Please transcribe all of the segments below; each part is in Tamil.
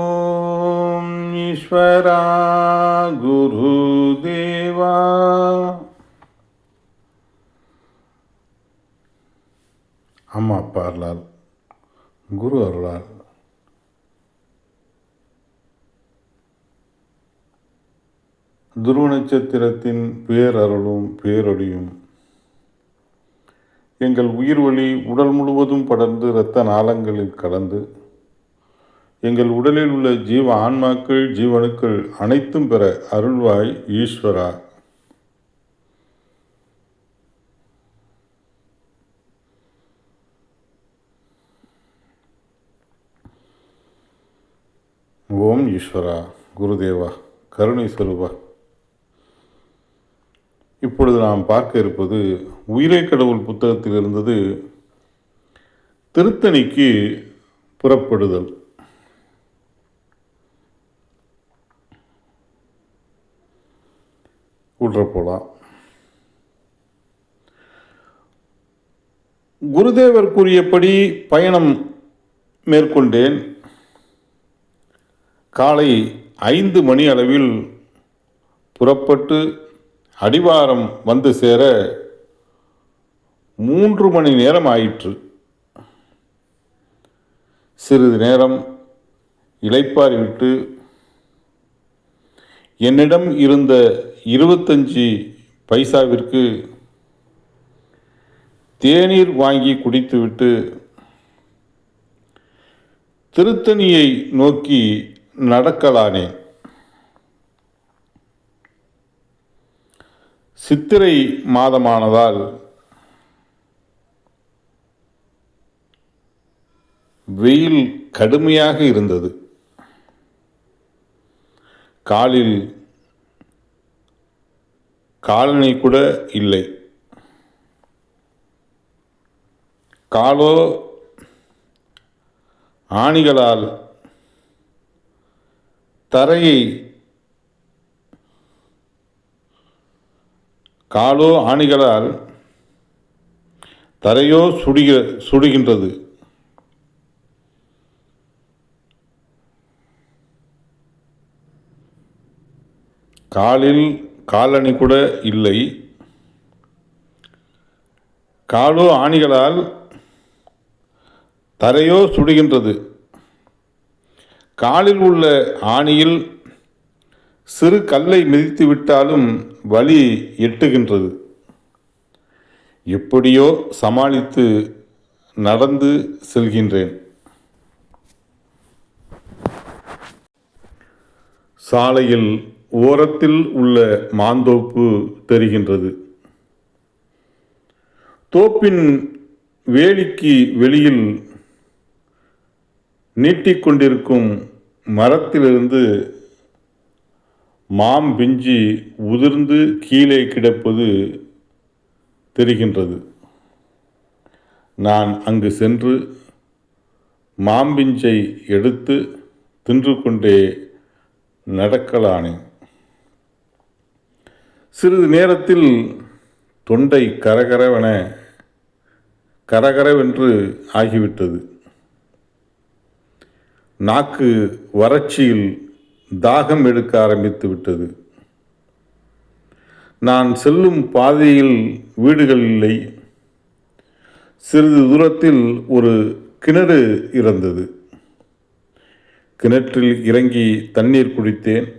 ஓம் ஈஸ்வரா குருதேவா அம்மா அப்பா அருளால் குரு அருளால் துருவ நட்சத்திரத்தின் பேரருளும் பேரொடியும் எங்கள் உயிர் வழி உடல் முழுவதும் படர்ந்து இரத்த நாளங்களில் கலந்து எங்கள் உடலில் உள்ள ஜீவ ஆன்மாக்கள் ஜீவனுக்கள் அனைத்தும் பெற அருள்வாய் ஈஸ்வரா. ஓம் ஈஸ்வரா. குருதேவா கருணை சொல்வா. இப்பொழுது நாம் பார்க்க இருப்பது உயிரை கடவுள் புத்தகத்தில் இருந்தது திருத்தணிக்கு புறப்படுதல். உள்ள போலாம் குருதேவர் கூறியபடி பயணம் மேற்கொண்டேன். காலை ஐந்து மணி அளவில் புறப்பட்டு அடிவாரம் வந்து சேர மூன்று மணி நேரம் ஆயிற்று. சிறிது நேரம் இளைப்பாறிவிட்டு என்னிடம் இருந்த இருபத்தஞ்சி பைசாவிற்கு தேநீர் வாங்கி குடித்துவிட்டு திருத்தணியை நோக்கி நடக்கலானேன். சித்திரை மாதமானதால் வெயில் கடுமையாக இருந்தது. காலில் காலணி கூட இல்லை. காலோ ஆணிகளால் தரையை காலோ ஆணிகளால் தரையோ சுடுக சுடுகின்றது. காலில் காலணி கூட இல்லை. காலோ ஆணிகளால் தரையோ சுடுகின்றது. காலில் உள்ள ஆணியில் சிறு கல்லை மிதித்து விட்டாலும் வலி எட்டுகின்றது. எப்படியோ சமாளித்து நடந்து செல்கின்றேன். சாலையில் ஓரத்தில் உள்ள மாந்தோப்பு தெரிகின்றது. தோப்பின் வேலிக்கு வெளியில் நீட்டிக்கொண்டிருக்கும் மரத்திலிருந்து மாம் பிஞ்சி உதிர்ந்து கீழே கிடப்பது தெரிகின்றது. நான் அங்கு சென்று மாம்பிஞ்சை எடுத்து தின்று கொண்டே நடக்கலானேன். சிறிது நேரத்தில் தொண்டை கரகரவென கரகரவென்று ஆகிவிட்டது. நாக்கு வறட்சியில் தாகம் எடுக்க ஆரம்பித்து விட்டது. நான் செல்லும் பாதையில் வீடுகள் இல்லை. சிறிது தூரத்தில் ஒரு கிணறு இருந்தது. கிணற்றில் இறங்கி தண்ணீர் குடித்தேன்.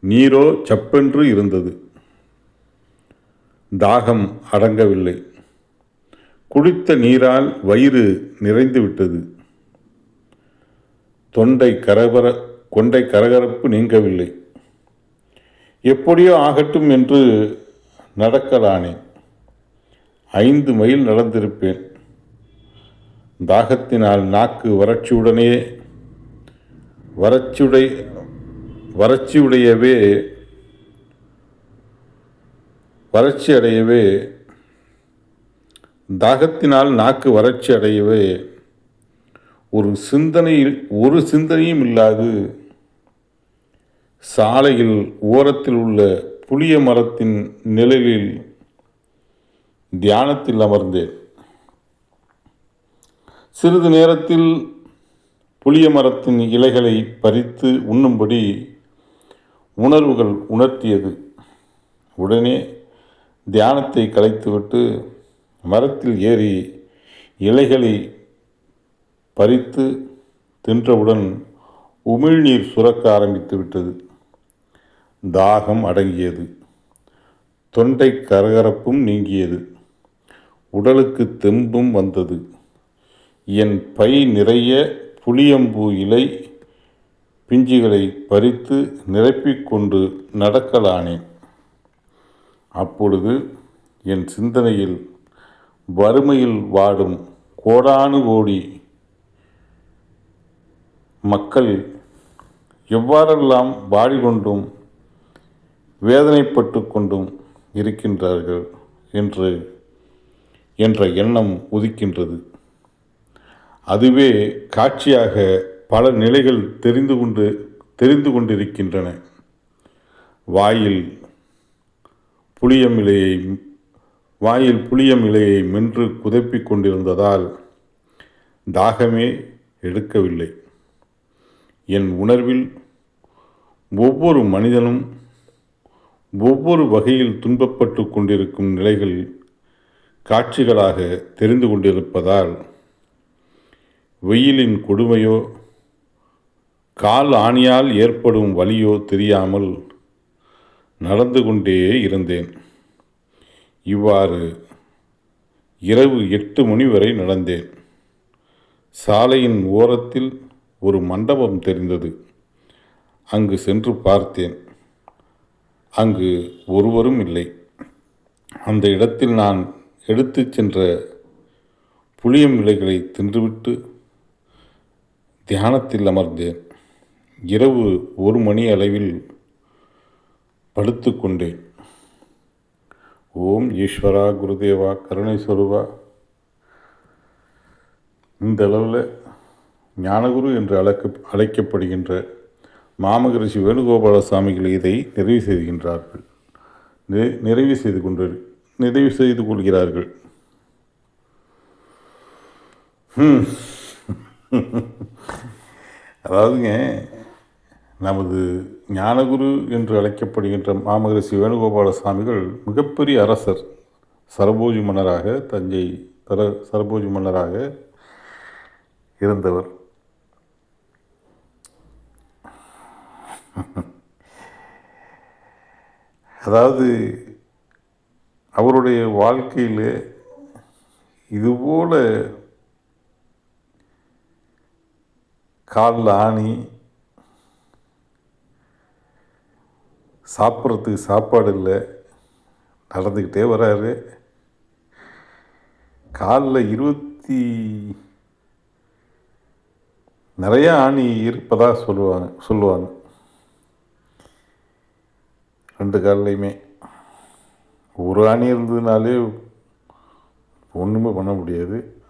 நீரோ சப்பென்று இருந்தது. தாகம் அடங்கவில்லை. குடித்த நீரால் வயிறு நிறைந்துவிட்டது தொண்டை கரபர கொண்டை கரகரப்பு நீங்கவில்லை. எப்படியோ ஆகட்டும் என்று நடக்கலானேன் ஐந்து மைல் நடந்திருப்பேன். தாகத்தினால் நாக்கு வறட்சியுடனே வறட்சியுடை வறட்சியுடையவே வறட்சி அடையவே தாகத்தினால் நாக்கு வறட்சி அடையவே ஒரு சிந்தனையில் ஒரு சிந்தனையும் இல்லாது சாலையில் ஓரத்தில் உள்ள புளிய மரத்தின் நிழலில் தியானத்தில் அமர்ந்தேன். சிறிது நேரத்தில் புளிய மரத்தின் இலைகளை பறித்து உண்ணும்படி உணர்வுகள் உணர்த்தியது. உடனே தியானத்தை கலைத்துவிட்டு மரத்தில் ஏறி இலைகளை பறித்து தின்றவுடன் உமிழ்நீர் சுரக்க ஆரம்பித்து விட்டது தாகம் அடங்கியது. தொண்டை கரகரப்பும் நீங்கியது. உடலுக்கு தெம்பும் வந்தது. என் பை நிறைய புளியம்பூ இலை பிஞ்சுகளை பறித்து நிரப்பிக்கொண்டு நடக்கலானேன். அப்பொழுது என் சிந்தனையில் வறுமையில் வாடும் கோடானு கோடி மக்கள் எவ்வாறெல்லாம் வாடிக்கொண்டும் வேதனைப்பட்டு கொண்டும் இருக்கின்றார்கள் என்று என்ற எண்ணம் உதிக்கின்றது. அதுவே காட்சியாக பல நிலைகள் தெரிந்து கொண்டு தெரிந்து கொண்டிருக்கின்றன. வாயில் புளியம் இலையை வாயில் புளியம் இலையை மென்று குதப்பிக் கொண்டிருந்ததால் தாகமே எடுக்கவில்லை. என் உணர்வில் ஒவ்வொரு மனிதனும் ஒவ்வொரு வகையில் துன்பப்பட்டு கொண்டிருக்கும் நிலைகள் காட்சிகளாக தெரிந்து கொண்டிருப்பதால் வெயிலின் கொடுமையோ கால் ஆணியால் ஏற்படும் வலியோ தெரியாமல் நடந்து கொண்டே இருந்தேன். இவ்வாறு இரவு எட்டு மணி வரை நடந்தேன். சாலையின் ஓரத்தில் ஒரு மண்டபம் தெரிந்தது. அங்கு சென்று பார்த்தேன். அங்கு ஒருவரும் இல்லை. அந்த இடத்தில் நான் எடுத்து சென்ற புளியம் இலைகளை தின்றுவிட்டு தியானத்தில் அமர்ந்தேன். இரவு ஒரு மணி அளவில் படுத்துக்கொண்டேன் ஓம் ஈஸ்வரா குருதேவா கருணை சொருவா இந்த அளவில் ஞானகுரு என்று அழைக்க அழைக்கப்படுகின்ற மாமகரிஷி வேணுகோபால சுவாமிகள் இதை நிறைவு செய்கின்றார்கள் நிறைவு செய்து கொண்டு நிறைவு செய்து கொள்கிறார்கள். அதாவதுங்க நமது ஞானகுரு என்று அழைக்கப்படுகின்ற மாமகரிஷி வேணுகோபால சுவாமிகள் மிகப்பெரிய அரசர். சரபோஜி மன்னராக தஞ்சை தர சரபோஜி மன்னராக இருந்தவர். அதாவது அவருடைய வாழ்க்கையில் இதுபோல் காலில் ஆணி சாப்பிட்றதுக்கு சாப்பாடு இல்லை நடந்துக்கிட்டே வராரு. காலில் இருபத்தி நிறையா ஆணி இருப்பதாக சொல்லுவாங்க சொல்லுவாங்க. ரெண்டு கால்லையுமே. ஒரு ஆணி இருந்ததுனாலே ஒன்றுமே பண்ண முடியாது.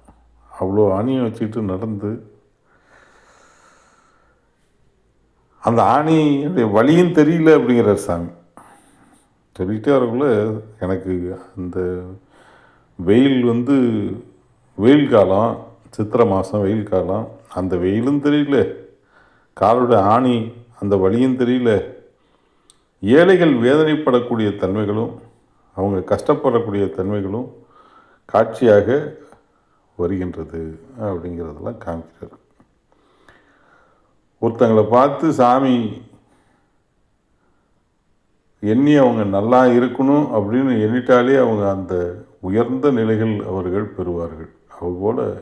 அவ்வளோ ஆணியை வச்சுக்கிட்டு நடந்து அந்த ஆணியுடைய வழியும் தெரியல அப்படிங்கிறார் சாமி. சொல்லிகிட்டே வரக்குள்ள எனக்கு அந்த வெயில் வந்து வெயில் காலம் சித்திரை மாதம் வெயில் காலம் அந்த வெயிலும் தெரியல. காலோட ஆணி அந்த வழியும் தெரியல. ஏழைகள் வேதனைப்படக்கூடிய தன்மைகளும் அவங்க கஷ்டப்படக்கூடிய தன்மைகளும் காட்சியாக வருகின்றது அப்படிங்கிறதெல்லாம் காமிக்கிறார். ஒருத்தங்களை பார்த்து சாமி எண்ணி அவங்க நல்லா இருக்கணும் அப்படின்னு எண்ணிட்டாலே அவங்க அந்த உயர்ந்த நிலைகள் அவர்கள் பெறுவார்கள். அதுபோல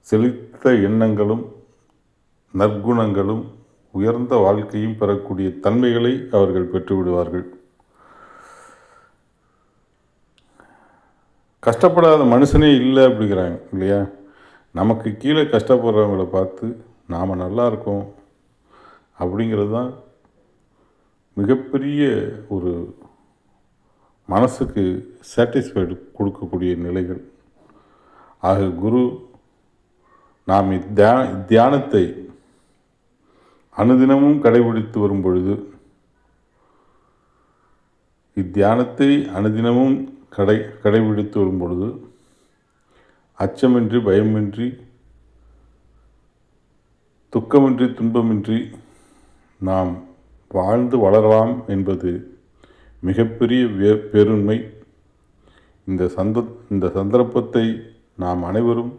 செழித்த எண்ணங்களும் நற்குணங்களும் உயர்ந்த வாழ்க்கையும் பெறக்கூடிய தன்மைகளை அவர்கள் பெற்றுவிடுவார்கள். கஷ்டப்படாத மனுஷனே இல்லை அப்படிங்கிறாங்க இல்லையா? நமக்கு கீழே கஷ்டப்படுறவங்கள பார்த்து நாம் நல்லா இருக்கோம் அப்படிங்கிறது தான் மிகப்பெரிய ஒரு மனசுக்கு சாட்டிஸ்ஃபைடு கொடுக்கக்கூடிய நிலைகள். ஆக குரு நாம் தியான தியானத்தை அனுதினமும் கடைபிடித்து வரும் பொழுது இத்தியானத்தை அனுதினமும் கடை கடைபிடித்து வரும் பொழுது அச்சமின்றி பயமின்றி துக்கமின்றி துன்பமின்றி நாம் வாழ்ந்து வளரலாம் என்பது மிகப்பெரிய வே பெருண்மை. இந்த சந்த இந்த சந்தர்ப்பத்தை நாம் அனைவரும்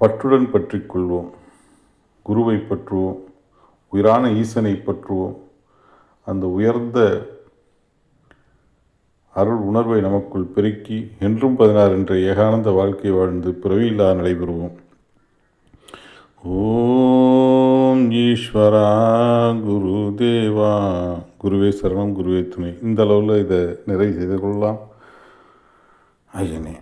பற்றுடன் பற்றிக்கொள்வோம் குருவை பற்றுவோம் உயிரான ஈசனை பற்றுவோம். அந்த உயர்ந்த அருள் உணர்வை நமக்குள் பெருக்கி என்றும் பதினாறு என்ற ஏகானந்த வாழ்க்கை வாழ்ந்து பிறவியில்லா நடைபெறுவோம். ஓம் ஈஸ்வரா குரு தேவா. குருவே சரணம் குருவே துணை. இந்த அளவில் இதை நிறைவு செய்து கொள்ளலாம். ஐயனே.